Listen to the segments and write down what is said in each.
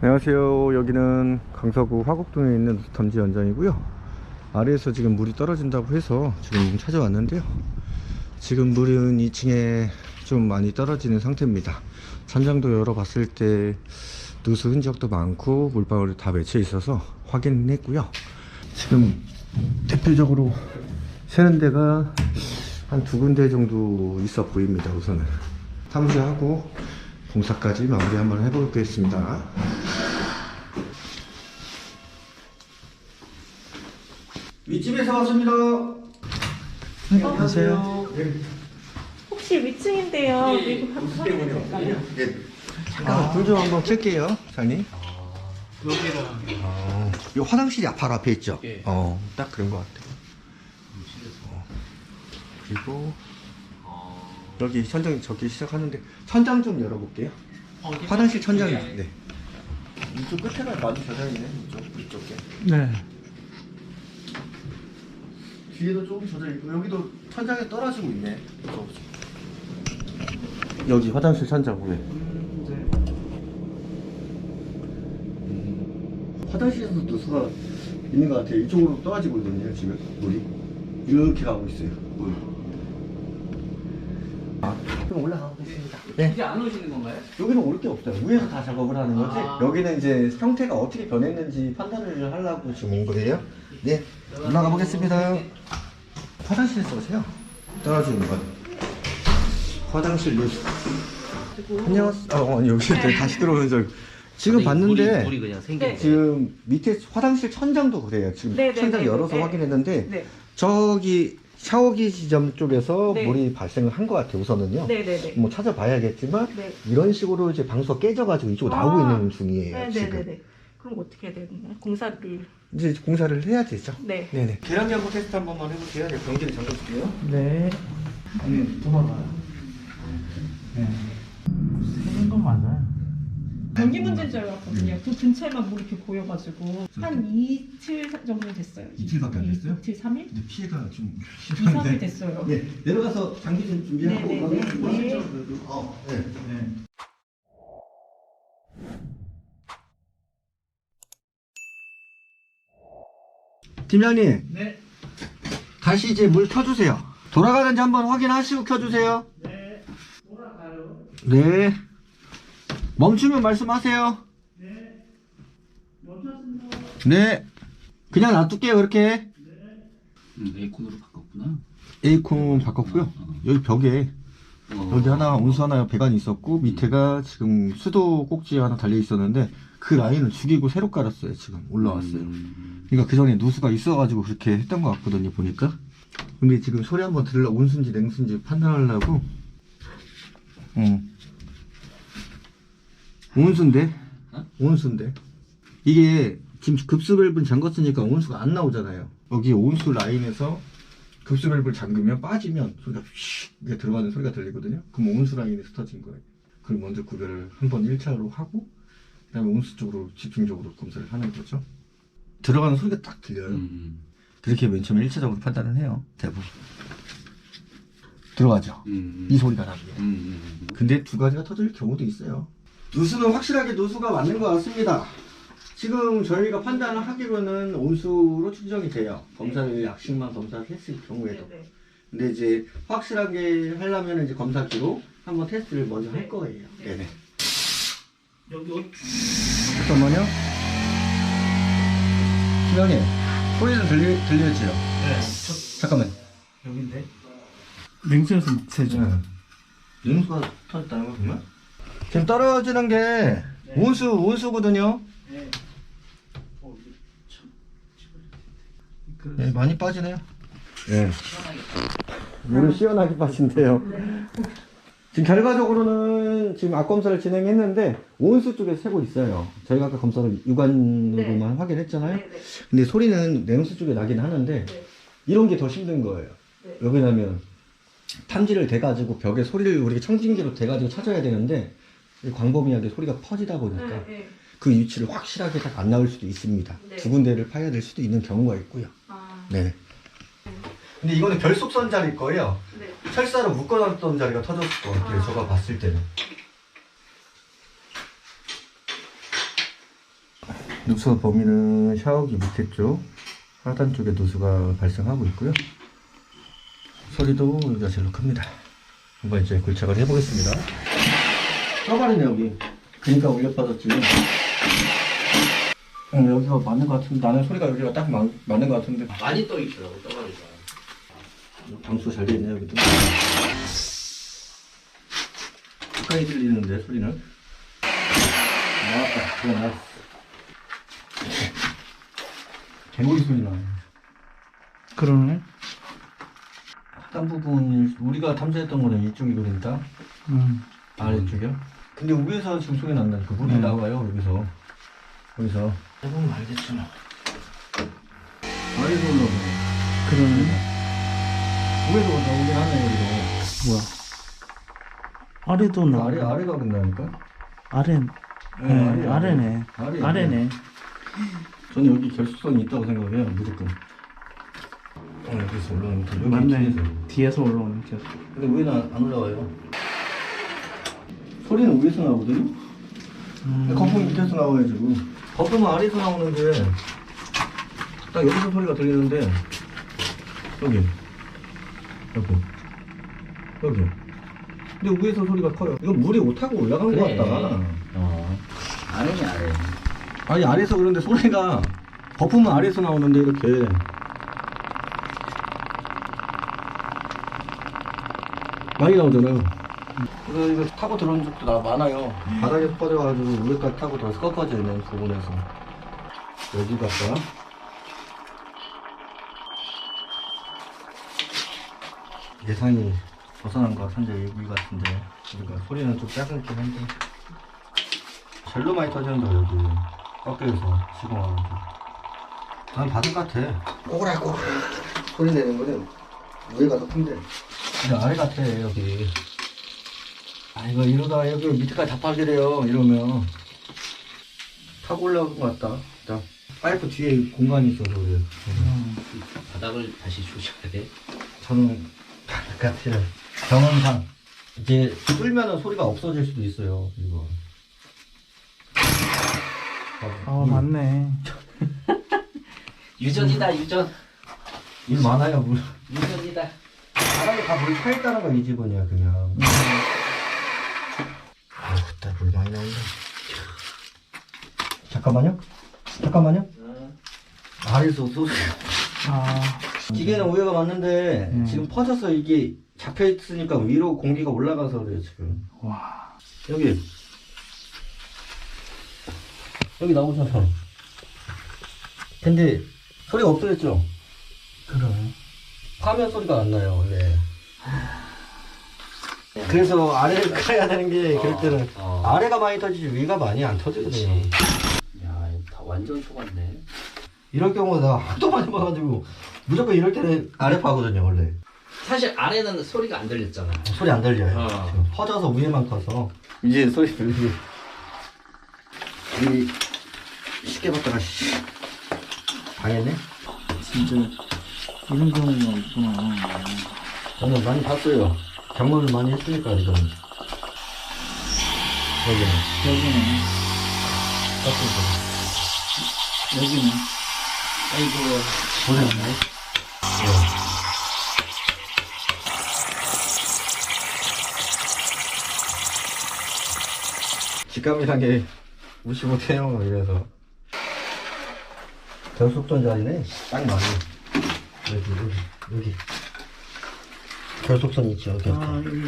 안녕하세요. 여기는 강서구 화곡동에 있는 덤지 연장이고요. 아래에서 지금 물이 떨어진다고 해서 지금 찾아왔는데요. 지금 물은 2층에 좀 많이 떨어지는 상태입니다. 천장도 열어봤을 때 누수 흔적도 많고 물방울이 다 맺혀 있어서 확인 했고요. 지금 대표적으로 새는 데가 한 두 군데 정도 있어 보입니다. 우선은 탐지하고 공사까지 마무리 한번 해보겠습니다. 윗집에서 왔습니다. 네, 안녕하세요. 네. 혹시 위층인데요. 예, 미국 한번 확인해 될까요? 네. 잠깐만 불좀 한번 켤게요, 사장님. 여기랑 어, 이 화장실이 바로 앞에 있죠? 예. 어, 딱 그런 것 같아요. 어, 그리고 여기 천장 저기 시작하는데 천장 좀 열어볼게요. 화장실 천장 네. 이쪽 끝에가 많이 젖어 있네. 이쪽 이쪽에. 네. 뒤에도 조금 젖어 있고 여기도 천장에 떨어지고 있네. 여기 화장실 천장 위에. 음, 화장실에서도 누수가 있는 것 같아요. 이쪽으로 떨어지고 있거든요. 지금 물이 이렇게 가고 있어요. 물. 아, 그럼 올라가 보겠습니다. 네. 이제 안 오시는 건가요? 여기는 올 게 없어요. 위에서 다 작업을 하는 거지. 아. 여기는 이제 형태가 어떻게 변했는지 판단을 하려고 지금 온 거예요. 네, 올라가 보겠습니다. 화장실에서 오세요. 떨어지는 것. 화장실 누수. 안녕하세요. 어, 아니, 여기 다시 들어오는 저 지금 봤는데 물이, 물이 그냥 생겨. 네. 지금 밑에 화장실 천장도 그래요. 지금 네, 네, 천장 네, 열어서 네. 확인했는데 네. 저기 샤워기 지점 쪽에서 네. 물이 발생을 한 것 같아요. 우선은요. 네 네 네. 뭐 찾아봐야겠지만 네. 이런 식으로 이제 방수가 깨져가지고 이쪽으로 아. 나오고 있는 중이에요. 지금 네 네네네. 그럼 어떻게 해야 되나요? 공사를. 이제 공사를 해야 되죠. 네. 네네. 계량 연구 테스트 한 번만 해볼게요. 네, 변기를 잠궈줄게요. 네. 아니 도망가요. 생긴 건 맞아요. 변기 문제인 줄 알았거든요. 그 근처에만 물이 이렇게 고여가지고 한 이틀 정도 됐어요. 이틀밖에 안 됐어요? 이틀, 3일? 근데 피해가 좀 2, 3일 됐어요. 네 내려가서 장비 좀 준비하고 네, 네, 가겠습니다. 네. 어, 네. 네. 팀장님 네. 다시 이제 물 켜주세요. 돌아가는지 한번 확인하시고 켜주세요. 네. 돌아가요. 네. 멈추면 말씀하세요. 네. 멈췄습니다. 네. 그냥 놔둘게요, 그렇게. 음, 에이콘으로 바꿨구나. 에이콘 바꿨고요. 여기 벽에 어. 여기 하나 온수 하나 배관이 있었고 밑에가 지금 수도 꼭지 하나 달려 있었는데 그 라인을 죽이고 새로 깔았어요. 지금 올라왔어요. 음, 그러니까 그 전에 누수가 있어가지고 그렇게 했던 것 같거든요. 보니까. 근데 지금 소리 한번 들으려 온수인지 냉수인지 판단하려고. 어. 온수인데? 어? 온수인데? 이게 지금 급수 밸브는 잠궜으니까 온수가 안 나오잖아요. 여기 온수 라인에서 급수 밸브를 잠그면 빠지면 소리가 휘 이게 들어가는 소리가 들리거든요. 그럼 온수 라인에서 터진 거예요. 그걸 먼저 구별을 한번 1차로 하고 그다음에 온수 쪽으로 집중적으로 검사를 하는 거죠. 들어가는 소리가 딱 들려요. 음, 그렇게 맨 처음에 1차적으로 판단을 해요. 대부분. 들어가죠. 음, 이 소리가 나게. 음, 음, 근데 두 가지가 터질 경우도 있어요. 누수는 확실하게 누수가 맞는 것 같습니다. 지금 저희가 판단을 하기로는 온수로 추정이 돼요. 검사를 약식만 검사를 했을 경우에도. 네네. 근데 이제 확실하게 하려면 이제 검사 기로 한번 테스트를 먼저 할 네. 거예요. 네. 네네. 여기 여기. 잠깐만요. 시간이 소리는 들리, 들리지요? 네. 잠깐만. 저 여긴데. 냉수에서 세죠. 냉수가 터졌다는 거 보면? 지금 떨어지는 게 온수, 온수거든요. 네. 어, 이거 참. 그 네, 많이 빠지네요. 네. 물은 시원하게 빠진대요. 지금 결과적으로는 지금 앞 검사를 진행했는데 온수 쪽에서 새고 있어요. 저희가 아까 검사를 육안으로만 확인했잖아요. 네 네. 근데 소리는 냉수 쪽에 나긴 하는데 네. 이런 게 더 힘든 거예요. 네. 왜냐면 탐지를 대가지고 벽에 소리를 우리가 청진기로 대가지고 찾아야 되는데 광범위하게 소리가 퍼지다 보니까 네, 네. 그 위치를 확실하게 딱 안 나올 수도 있습니다. 네. 두 군데를 파야 될 수도 있는 경우가 있고요. 아, 네. 근데 이거는 결속선 자리일 거예요. 네. 철사로 묶어놨던 자리가 터졌을 것 같아요. 아. 제가 봤을 때는. 누수 범위는 샤워기 밑에 쪽 하단 쪽에 누수가 발생하고 있고요. 소리도 여기가 제일 큽니다. 한번 이제 굴착을 해보겠습니다. 떠버리네 여기. 그러니까 올려 빠졌지. 응, 여기가 맞는 것 같은데 나는 소리가 여기가 딱 맞, 맞는 것 같은데 많이 떠 있더라고 떠가니까. 방수 잘돼 있네 여기도. 가까이 들리는데 소리는. 나왔다. 그거 나왔어. 개구리 소리 나. 그러네. 하단 부분 우리가 탐지했던 거는 이쪽이거든요. 음. 아래쪽이요? 근데 위에서 지금 소리 난다. 그 물이 음. 나와요 여기서. 여기서. 해보면. 아래에서 올라오고. 그러네. 위에서 올라오긴 하네 여기도. 뭐야? 아래도 나. 아래 아래가 온다니까. 아래. 네, 아래네. 아래. 아래네. 저는 여기 결속성이 있다고 생각해요 무조건. 어, 여기서 올라오는 거. 여기 맞네. 뒤에서. 뒤에서 올라오는 계속. 근데 위에는 안, 안 올라와요. 소리는 위에서 나오거든요. 음. 거품 밑에서 나와가지고. 거품은 아래에서 나오는데 딱 여기서 소리가 들리는데 여기 여기 여기. 근데 위에서 소리가 커요. 이건 물이 오타고 올라간 것 같다. 어. 아래네 아래. 아니 아래에서 그런데 소리가 거품은 아래에서 나오는데 이렇게 많이 나오잖아요. 그래서 이거 타고 들어온 적도 나 많아요. 바닥에서 퍼져가지고 위에까지 타고 들어서 꺾어져 있는 부분에서 여기 갈까? 예상이 벗어난 것 같은데 여기 같은데. 그러니까 소리는 좀 작긴 한데. 젤로 많이 터지는데 여기. 꺾여서 시공하는데 난 바닥 같아. 꼬그락꼬그락 소리 내는 거는 위에가 더 큰데. 근데 아래 같아 여기. 아 이거 이러다 여기 밑에까지 다 파게 돼요 이러면. 타고 올라온 것 같다. 일단 파이프 뒤에 공간이 있어서 그래요. 바닥을 다시 조심해야 돼. 저는 같아요 경험상 이제 뚫면은 소리가 없어질 수도 있어요 이거. 아, 맞네. 유전이다 유전. 일 많아요 물. 유전이다. 바닥에 다물 차있다는 거이 집은이야 그냥. 아우 그때 물 많이 나온다. 잠깐만요. 잠깐만요. 아래서 소리 아, 기계는 오해가 맞는데 음. 지금 퍼져서 이게 잡혀 있으니까 위로 공기가 올라가서 그래요 지금 와. 여기 여기 나오잖아 근데 소리가 없어졌죠? 그러네. 화면 소리가 안 나요 원래 그래서 아래를 가야 되는 게 그럴 때는 어. 아래가 많이 터지지 위가 많이 안 터지거든요. 야, 다 완전 속았네. 이럴 경우 나 하도 많이 봐가지고 무조건 이럴 때는 아래 파거든요 원래. 사실 아래는 소리가 안 들렸잖아. 소리 안 들려요. 어. 지금 퍼져서 위에만 커서. 이제 소리 들리고 이 쉽게 봤다가 씨. 당했네? 진짜 이런 경우가 있구나. 저는 많이 봤어요. 경험을 많이 했으니까 이거는. 여기는. 여기는, 깎은 여기는. 아이고. 거 소리 안 나요? 네. 직감이란 게 무시 못해요 이래서 결속전 자리네 딱 맞네 여기 여기 여기 결속선 있죠 여기 아, 여기.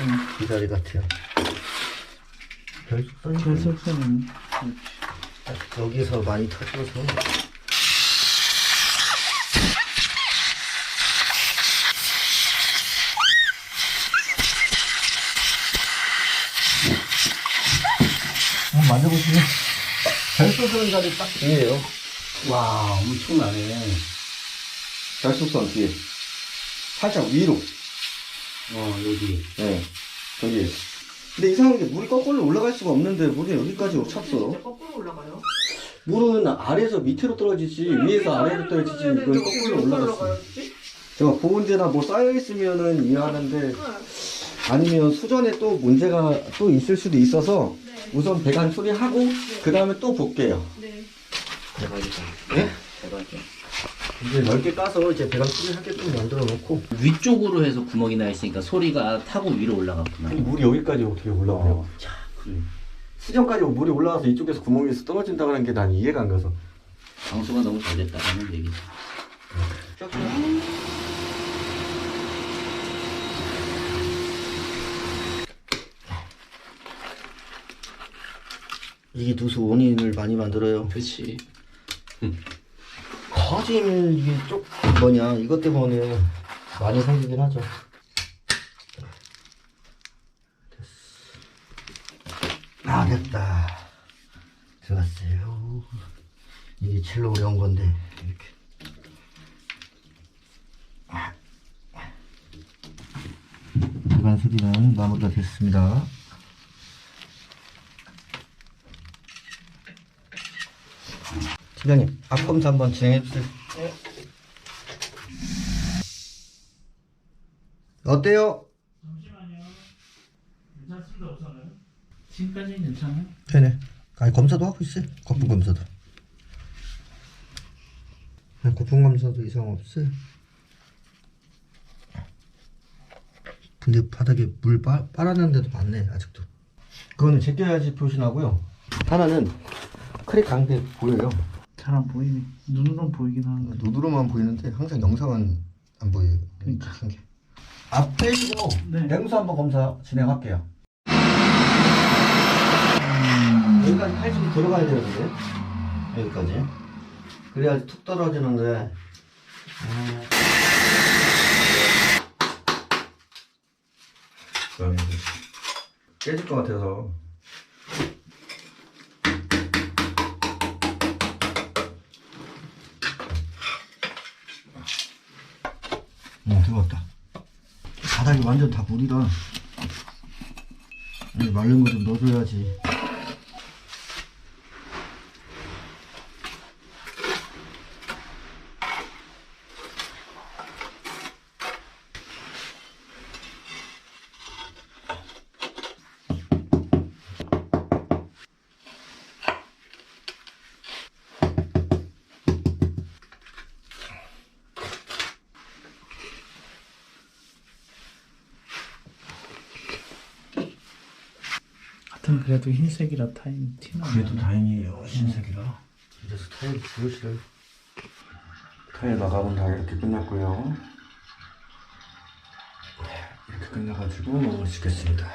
이 자리 같아요 결속선이 결석선은. 딱 여기서 많이 터져서 만져보시면 결속선 자리 딱 뒤에요. 와, 엄청나네. 결속선 뒤에. 살짝 위로. 어, 여기. 네 저기 근데 이상한 게 물이 거꾸로 올라갈 수가 없는데 물이 여기까지 찼어. 진짜 거꾸로 올라가요? 물은 아래에서 밑으로 떨어지지 위에서 아래로 떨어지지 이건 거꾸로 올라갔어. 제가 보온제나 뭐 쌓여 있으면은 이해하는데 아니면 수전에 또 문제가 또 있을 수도 있어서 네. 우선 배관 수리하고 그 다음에 또 볼게요 네. 대박이다. 예? 대박이야. 이제 넓게 까서 이제 배관 소리 하게끔 만들어 놓고 위쪽으로 해서 구멍이 나 있으니까 소리가 타고 위로 올라갔구나. 물이 여기까지 어떻게 올라가요? 어, 자, 그래. 수정까지 물이 올라와서 이쪽에서 구멍에서 떨어진다는 게 난 이해가 안 가서 방수가 너무 잘 됐다는 얘기지. 이게 누수 원인을 많이 만들어요. 그렇지. 거짐 이게 쪽 뭐냐 이것 때문에 많이 생기긴 하죠. 됐어. 아 됐다. 들어갔어요. 이게 제일 어려운 건데 이렇게. 배관 수리는 마무리가 됐습니다 팀장님 앞 검사 한번 진행해 주세요 어때요? 지금까지는 괜찮아요? 네네. 아니 검사도 하고 있어요. 거품 검사도. 네, 거품 검사도 이상 없어요. 근데 바닥에 물 빠, 빨아낸 데도 많네 아직도. 그거는 제껴야지 표시나고요. 하나는 크랙 강대 보여요. 잘 안 보이네. 눈으로는 보이긴 하는데. 눈으로만 보이는데 항상 영상은 안 보여요. 그러니까. 한 게. 앞 빼시고 네. 냉수 한번 검사 진행할게요. 여기까지 칼집이 들어가야 되는데 여기까지 그래야지 툭 떨어지는데 아. 깨질 것 같아서 바닥이 완전 다 아니, 마른 거 좀 넣어줘야지 하여튼 그래도 흰색이라 타임 티나. 그래도 다행이에요. 신색이라. 이래서 타일 지우시를 타일 마감은 다 이렇게 끝났고요. 이렇게 끝나가지고 마무리 짓겠습니다